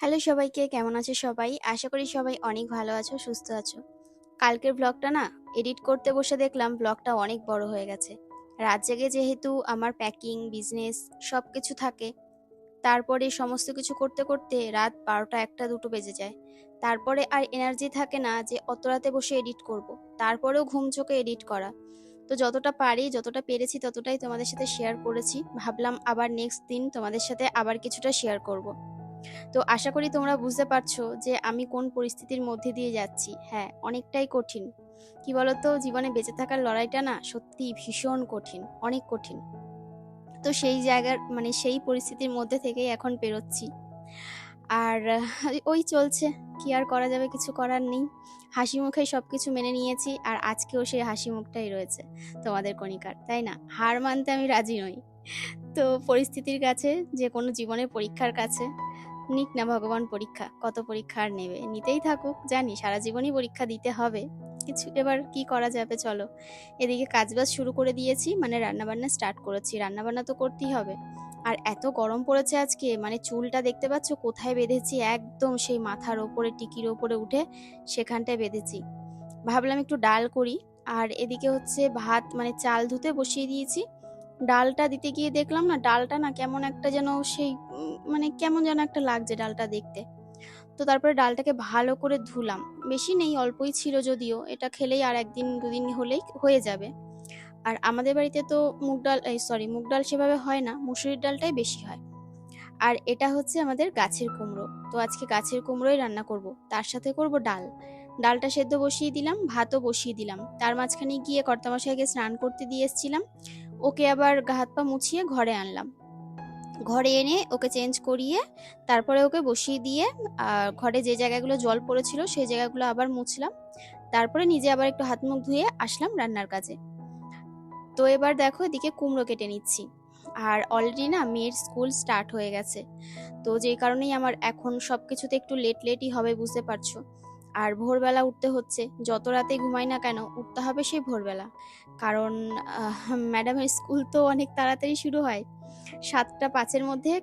Hello সবাইকে, কেমন আছো সবাই? আশা করি সবাই অনেক ভালো আছো, সুস্থ আছো। কালকের ব্লগটা না এডিট করতে বসে দেখলাম ব্লগটা অনেক বড় হয়ে গেছে। রাত জেগে যেহেতু আমার প্যাকিং বিজনেস সব কিছু থাকে, তারপরে সমস্ত কিছু করতে করতে রাত বারোটা একটা দুটো বেজে যায়। তারপরে আর এনার্জি থাকে না যে অত রাতে বসে এডিট করব। তারপরেও ঘুম চোখে এডিট করা। তো যতটা পারি, যতটা পেরেছি, ততটাই তোমাদের সাথে শেয়ার করেছি। ভাবলাম আবার নেক্সট দিন তোমাদের সাথে আবার কিছুটা শেয়ার করব। তো আশা করি তোমরা বুঝতে পারছ যে আমি কোন পরিস্থিতির মধ্যে দিয়ে যাচ্ছি। হ্যাঁ অনেকটাই কঠিন। কি বলতো, জীবনে বেঁচে থাকার লড়াইটা না সত্যি ভীষণ কঠিন, অনেক কঠিন। তো সেই জায়গার মানে সেই পরিস্থিতির মধ্যে থেকেই এখন পেরোচ্ছি আর ওই চলছে, কি আর করা যাবে কিছু করার নেই। হাসি মুখে সব কিছু মেনে নিয়েছি আর আজকেও সেই হাসি মুখটাই রয়েছে তোমাদের কণিকার, তাই না? হার মানতে আমি রাজি নই। তো পরিস্থিতির কাছে যে কোনো জীবনের পরীক্ষার কাছে নিক না ভগবান পরীক্ষা, কত পরীক্ষা আর নেবে? নিতেই থাকুক, জানি সারা জীবনই পরীক্ষা দিতে হবে। কিছু, এবার কি করা যাবে চলো। এদিকে কাজবাজ শুরু করে দিয়েছি মানে রান্নাবান্না স্টার্ট করেছি। রান্নাবান্না তো করতেই হবে। আর এত গরম পড়েছে আজকে মানে চুলটা দেখতে পাচ্ছ কোথায় বেঁধেছি? একদম সেই মাথার ওপরে, টিকির ওপরে উঠে সেখানটায় বেঁধেছি। ভাবলাম একটু ডাল করি। আর এদিকে হচ্ছে ভাত মানে চাল ধুতে বসিয়ে দিয়েছি। ডালটা দিতে গিয়ে দেখলাম না, ডালটা না কেমন একটা যেন সেই মানে কেমন যেন একটা লাগছে ডালটা দেখতে। তো তারপরে ডালটাকে ভালো করে ধুলাম। বেশি নেই, অল্পই ছিল যদিও। এটা খেলেই আর একদিন, দুদিন হলেই হয়ে যাবে। আর আমাদের বাড়িতে তো মুগ ডাল, এই সরি মুগ ডাল সেভাবে হয় না, মুসুরির ডালটাই বেশি হয়। আর এটা হচ্ছে আমাদের গাছের কুমড়ো। তো আজকে গাছের কুমড়োই রান্না করব। তার সাথে করব ডাল। ডালটা সেদ্ধ বসিয়ে দিলাম, ভাতও বসিয়ে দিলাম। তার মাঝখানে গিয়ে কর্তামশাইকে স্নান করতে দিয়ে এসেছিলাম। ওকে আবার হাত পা মুছিয়ে ঘরে আনলাম। ঘরে এনে ওকে চেঞ্জ করিয়ে তারপরে ওকে বসিয়ে দিয়ে আর ঘরে যে জায়গাগুলো জল পড়েছিল সেই জায়গাগুলো আবার মুছলাম। তারপরে নিজে আবার একটু হাত মুখ ধুয়ে আসলাম রান্নার কাজে। তো এবার দেখো এদিকে কুমড়ো কেটে নিচ্ছি। আর অলরেডি না মেয়ের স্কুল স্টার্ট হয়ে গেছে। তো যে কারণেই আমার এখন সব কিছুতে একটু লেট লেটই হবে, বুঝতে পারছ? আর ভোরবেলা উঠতে হচ্ছে। যত রাতে ঘুমাই না কেন, উঠতে হবে সেই ভোরবেলা। কারণ ম্যাডামের স্কুল তো অনেক তাড়াতাড়ি শুরু হয়। সাতটা পাঁচের মধ্যে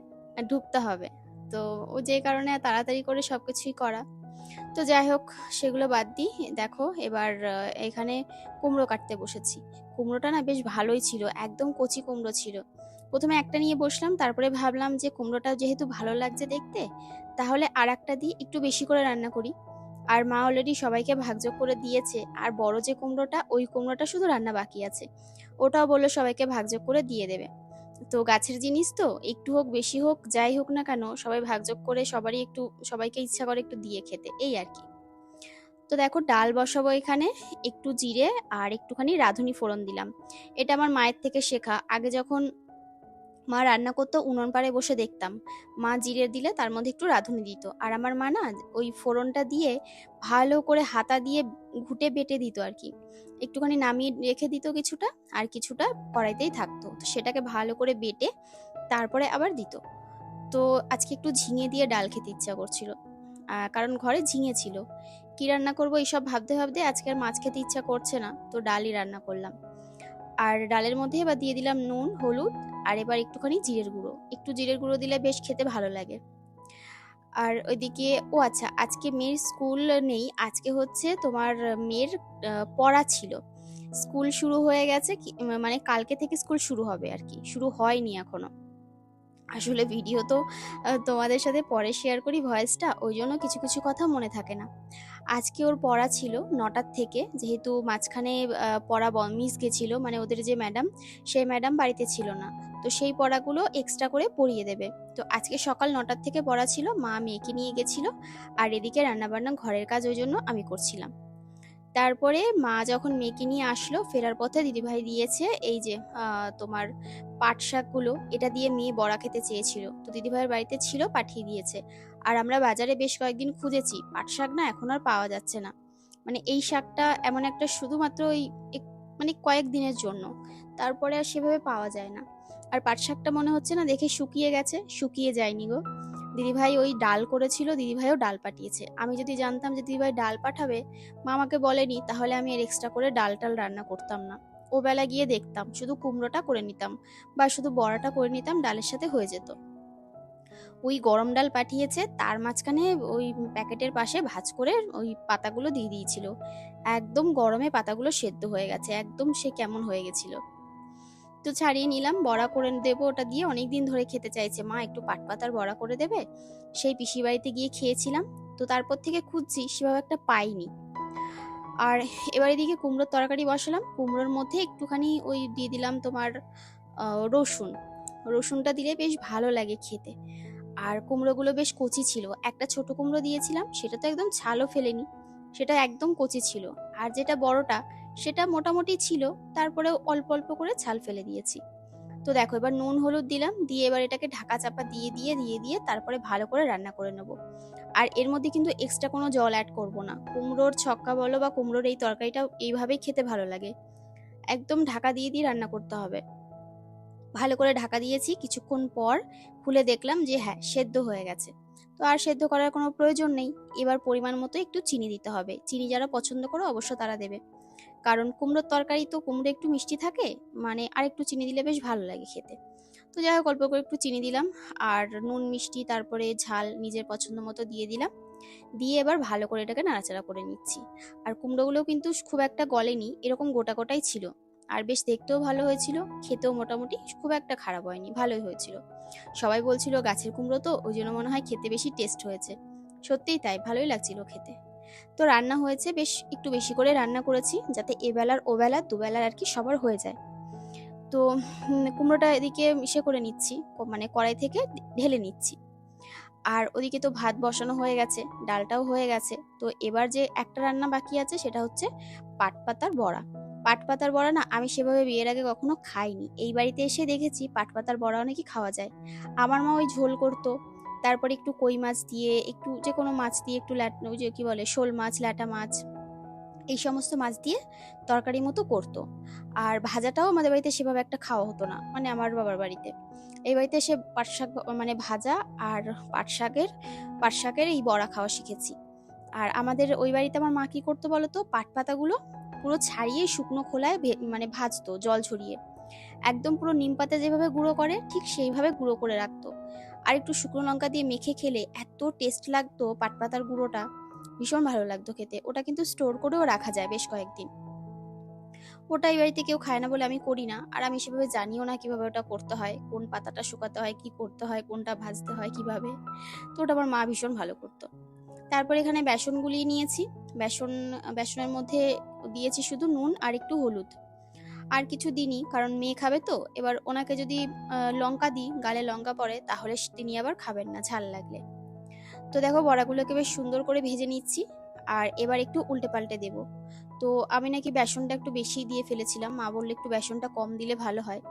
ঢুকতে হবে। তো ও যে কারণে তাড়াতাড়ি করে সব কিছুই করা। তো যাই হোক, সেগুলো বাদ দিই। দেখো, এবার এখানে কুমড়ো কাটতে বসেছি। কুমড়োটা না বেশ ভালোই ছিল, একদম কচি কুমড়ো ছিল। প্রথমে একটা নিয়ে বসলাম, তারপরে ভাবলাম যে কুমড়োটা যেহেতু ভালো লাগছে দেখতে, তাহলে আর একটা দিয়ে একটু বেশি করে রান্না করি। আর মা অলরেডি সবাইকে ভাগযোগ করে দিয়েছে। আর বড় যে কুমড়োটা, ওই কুমড়োটা শুধু রান্না বাকি আছে। ওটাও বলল সবাইকে ভাগযোগ করে দিয়ে দেবে। তো গাছের জিনিস তো, একটু হোক, বেশি হোক, যাই হোক না কেন, সবাই ভাগযোগ করে সবারই একটু, সবাইকে ইচ্ছা করে একটু দিয়ে খেতে, এই আর কি। তো দেখো, ডাল বসাবো এখানে, একটু জিরে আর একটুখানি রাঁধুনি ফোড়ন দিলাম। এটা আমার মায়ের থেকে শেখা। আগে যখন মা রান্না করতো উনুন পাড়ে বসে দেখতাম। মা জিরে দিলে তার মধ্যে একটু রাঁধুনি দিত। আর আমার মা না ওই ফোড়নটা দিয়ে ভালো করে হাতা দিয়ে ঘুটে বেটে দিত আর কি। একটুখানি নামিয়ে রেখে দিত কিছুটা আর কিছুটা কড়াইতেই থাকতো। তো সেটাকে ভালো করে বেটে তারপরে আবার দিত। তো আজকে একটু ঝিঙে দিয়ে ডাল খেতে ইচ্ছা করছিল। কারণ ঘরে ঝিঙে ছিল। কি রান্না করব এইসব ভাবতে ভাবতে আজকে আর মাছ খেতে ইচ্ছা করছে না। তো ডালই রান্না করলাম। আর ডালের মধ্যে এবার দিয়ে দিলাম নুন, হলুদ আর এবার একটুখানি জিরের গুঁড়ো। একটু জিরের গুঁড়ো দিলে বেশ খেতে ভালো লাগে। আর ওইদিকে, ও আচ্ছা আজকে মেয়ের স্কুল নেই, আজকে হচ্ছে তোমার মেয়ের পড়া ছিল। স্কুল শুরু হয়ে গেছে মানে কালকে থেকে স্কুল শুরু হবে আর কি, শুরু হয়নি এখনও। আসলে ভিডিও তো তোমাদের সাথে পরে শেয়ার করি ভয়েসটা ওই জন্য কিছু কিছু কথা মনে থাকে না। আজকে ওর পড়া ছিল নটার থেকে, যেহেতু মাঝখানে পড়া মিস গেছিল মানে ওদের যে ম্যাডাম সেই ম্যাডাম বাড়িতে ছিল না। তো সেই পড়াগুলো এক্সট্রা করে পড়িয়ে দেবে। তো আজকে সকাল নটার থেকে পড়া ছিল, মা মেয়েকে নিয়ে গেছিল আর এদিকে রান্নাবান্না ঘরের কাজ ওই জন্য আমি করছিলাম। তারপরে মা যখন মেয়েকে নিয়ে আসলো, ফেরার পথে দিদিভাই দিয়েছে এই যে তোমার পাট শাকগুলো, এটা দিয়ে মেয়ে বড়া খেতে চেয়েছিল। তো দিদিভাইয়ের বাড়িতে ছিল, পাঠিয়ে দিয়েছে। আর আমরা বাজারে বেশ কয়েকদিন খুঁজেছি, পাট শাক না এখন আর পাওয়া যাচ্ছে না। মানে এই শাকটা এমন একটা শুধুমাত্র ওই মানে কয়েক দিনের জন্য। তারপরে আর সেভাবে পাওয়া যায় না। আর পাট শাকটা মনে হচ্ছে না দেখে শুকিয়ে গেছে, শুকিয়ে যায়নি গো। দিদিভাই ওই ডাল করেছিল, দিদিভাইও ডাল পাঠিয়েছে আমি যদি জানতাম যে দিদিভাই ডাল পাঠাবে, মা আমাকে বলেনি, তাহলে আমি এর এক্সট্রা করে ডাল টাল রান্না করতাম না। ও বেলা গিয়ে দেখতাম, শুধু কুমড়োটা করে নিতাম বা শুধু বড়াটা করে নিতাম, ডালের সাথে হয়ে যেত। ওই গরম ডাল পাঠিয়েছে, তার মাঝখানে ওই প্যাকেটের পাশে ভাজ করে ওই পাতাগুলো দিয়ে দিয়েছিল। একদম গরমে পাতাগুলো সেদ্ধ হয়ে গেছে, একদম সে কেমন হয়ে গেছিল। তো ছাড়িয়ে নিলাম, বড়া করে দেবো ওটা দিয়ে। অনেক দিন ধরে খেতে চাইছে মা, একটু পাট পাতার বড়া করে দেবে। সেই পিসি বাড়িতে গিয়ে খেয়েছিলাম। তো তারপর থেকে খুঁজছি, সেভাবে একটা পাইনি। আর এবার এদিকে কুমড়োর তরকারি বসালাম। কুমড়োর মধ্যে একটুখানি ওই দিয়ে দিলাম তোমার রসুন। রসুনটা দিলে বেশ ভালো লাগে খেতে। আর কুমড়োগুলো বেশ কচি ছিল। একটা ছোট কুমড়ো দিয়েছিলাম, সেটা তো একদম ছালও ফেলেনি। সেটা একদম কচি ছিল। আর যেটা বড়টা সেটা মোটামুটি ছিল তারপরে অল্প অল্প করে ছাল ফেলে দিয়েছি। তো দেখো, এবার নুন, হলুদ দিলাম, দিয়ে এবার এটাকে ঢাকা চাপা দিয়ে দিয়ে দিয়ে দিয়ে তারপরে ভালো করে রান্না করে নেব। আর এর মধ্যে কিন্তু এক্সট্রা কোনো জল অ্যাড করব না। কুমড়োর ছক্কা বলো বা কুমড়োর এই তরকারিটা এইভাবেই খেতে ভালো লাগে। একদম ঢাকা দিয়ে দিয়ে রান্না করতে হবে। ভালো করে ঢাকা দিয়েছি, কিছুক্ষণ পর খুলে দেখলাম যে হ্যাঁ সেদ্ধ হয়ে গেছে। তো আর সেদ্ধ করার কোনো প্রয়োজন নেই। এবার পরিমাণ মতো একটু চিনি দিতে হবে। চিনি যারা পছন্দ করো, অবশ্য তারা দেবে। কারণ কুমড়োর তরকারি তো কুমড়ো একটু মিষ্টি থাকে মানে আর একটু চিনি দিলে বেশ ভালো লাগে খেতে। তো যাই হোক, অল্প করে একটু চিনি দিলাম আর নুন, মিষ্টি, তারপরে ঝাল নিজের পছন্দ মতো দিয়ে দিলাম। দিয়ে এবার ভালো করে এটাকে নাড়াচাড়া করে নিচ্ছি। আর কুমড়োগুলোও কিন্তু খুব একটা গলেনি, এরকম গোটা গোটাই ছিল। আর বেশ দেখতেও ভালো হয়েছিল, খেতেও মোটামুটি খুব একটা খারাপ হয়নি, ভালোই হয়েছিল। সবাই বলছিল গাছের কুমড়ো তো, ওই জন্য মনে হয় খেতে বেশি টেস্ট হয়েছে। সত্যিই তাই, ভালোই লাগছিল খেতে। তো রান্না হয়েছে, বেশ একটু বেশি করে রান্না করেছি যাতে এবেলার ওবেলা দুবেলার আর কি সবার হয়ে যায়। তো কুমড়োটা এদিকে ইসে করে নিচ্ছি মানে কড়াই থেকে ঢেলে নিচ্ছি। আর ওদিকে তো ভাত বসানো হয়ে গেছে, ডালটাও হয়ে গেছে। তো এবার যে একটা রান্না বাকি আছে সেটা হচ্ছে পাট পাতার বড়া। পাট পাতার বড়া না আমি সেভাবে বিয়ের আগে কখনো খাইনি। এই বাড়িতে এসে দেখেছি পাট পাতার বড়াও নাকি খাওয়া যায়। আমার মা ওই ঝোল করতো তারপরে একটু কই মাছ দিয়ে, একটু যে কোনো মাছ দিয়ে একটু ল্যাট, ওই যে কি বলে, শোল মাছ, ল্যাটা মাছ, এই সমস্ত মাছ দিয়ে তরকারি মতো করতো। আর ভাজাটাও আমাদের বাড়িতে সেভাবে একটা খাওয়া হতো না মানে আমার বাবার বাড়িতে। এই বাড়িতে সে পাট শাক মানে ভাজা আর পাট শাকের পাট শাকের এই বড়া খাওয়া শিখেছি। আর আমাদের ওই বাড়িতে আমার মা কি করতো বলতো, পাট পাতাগুলো পুরো ছাড়িয়ে শুকনো খোলায় মানে ভাজতো জল ছড়িয়ে। একদম পুরো নিম পাতা যেভাবে গুঁড়ো করে, ঠিক সেইভাবে গুঁড়ো করে রাখতো। আর একটু শুকনো লঙ্কা দিয়ে মেখে খেলে এত টেস্ট লাগতো পাট পাতার গুঁড়োটা। ভীষণ ভালো লাগতো খেতে। ওটা কিন্তু স্টোর করেও রাখা যায় বেশ কয়েকদিন। ওটা এই বাড়িতে কেউ খায় না বলে আমি করি না। আর আমি সেভাবে জানিও না কীভাবে ওটা করতে হয়, কোন পাতাটা শুকাতে হয়, কি করতে হয়, কোনটা ভাজতে হয়, কীভাবে। তো ওটা আমার মা ভীষণ ভালো করতো। তারপর এখানে বেসন গুলিয়ে নিয়েছি। বেসন, বেসনের মধ্যে দিয়েছি শুধু নুন আর একটু হলুদ। আর কিছু দিনই কারণ মেয়ে খাবে তো। এবার ওনাকে যদি লঙ্কা দিই, গালে লঙ্কা পড়ে, তাহলে তিনি আবার খাবেন না, ঝাল লাগলে। তো দেখো, বড়াগুলোকে বেশ সুন্দর করে ভেজে নিচ্ছি, আর এবার একটু উল্টে পাল্টে দেবো। তো আমি নাকি বেসনটা একটু বেশি দিয়ে ফেলেছিলাম, মা বললে একটু বেসনটা কম দিলে ভালো হয়।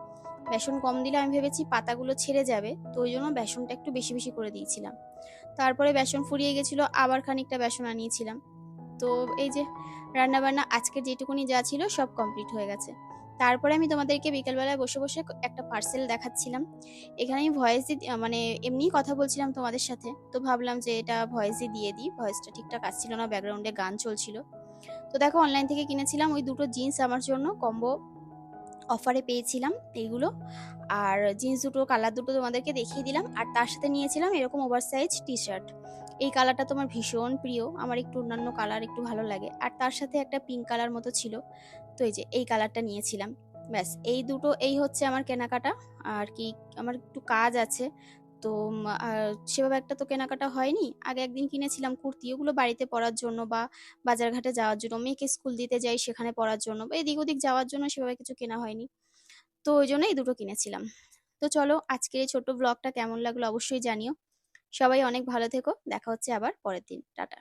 বেসন কম দিলে আমি ভেবেছি পাতাগুলো ছেড়ে যাবে, তো ওই জন্য বেসনটা একটু বেশি বেশি করে দিয়েছিলাম। তারপরে বেসন ফুরিয়ে গেছিল, আবার খানিকটা বেসন আনিয়েছিলাম। তো এই যে, রান্নাবান্না আজকের যেটুকুনি যা ছিল সব কমপ্লিট হয়ে গেছে। তারপরে আমি তোমাদেরকে বিকেলবেলায় বসে বসে একটা পার্সেল দেখাচ্ছিলাম। এখানে আমি ভয়েস মানে এমনিই কথা বলছিলাম তোমাদের সাথে। তো ভাবলাম যে এটা ভয়েসই দিয়ে দিই। ভয়েসটা ঠিকঠাক আসছিল না ব্যাকগ্রাউন্ডে গান চলছিল। তো দেখো অনলাইন থেকে কিনেছিলাম ওই দুটো জিন্স আমার জন্য। কম্বো অফারে পেয়েছিলাম এইগুলো। আর জিন্স দুটো কালার দুটো তোমাদেরকে দেখিয়ে দিলাম। আর তার সাথে নিয়েছিলাম এরকম ওভার সাইজ টি শার্ট এই কালারটা তোমার ভীষণ প্রিয়। আমার একটু অন্যান্য কালার একটু ভালো লাগে। আর তার সাথে একটা পিঙ্ক কালার মতো ছিল। তো এই যে, এই কালারটা নিয়েছিলাম। ব্যাস, এই দুটো, এই হচ্ছে আমার কেনাকাটা। আর কি, আমার একটু কাজ আছে। তো সেভাবে একটা তো কেনাকাটা হয়নি। আগে একদিন কিনেছিলাম কুর্তি। ওগুলো বাড়িতে পরার জন্য বা বাজারঘাটে যাওয়ার জন্য, মেয়েকে স্কুল দিতে যাই সেখানে পরার জন্য বা এদিক ওদিক যাওয়ার জন্য সেভাবে কিছু কেনা হয়নি। তো ওই জন্য এই দুটো কিনেছিলাম। তো চলো, আজকের এই ছোট্ট ব্লগটা কেমন লাগল অবশ্যই জানিও। সবাই অনেক ভালো থেকো দেখা হচ্ছে আবার পরের দিন টাটা।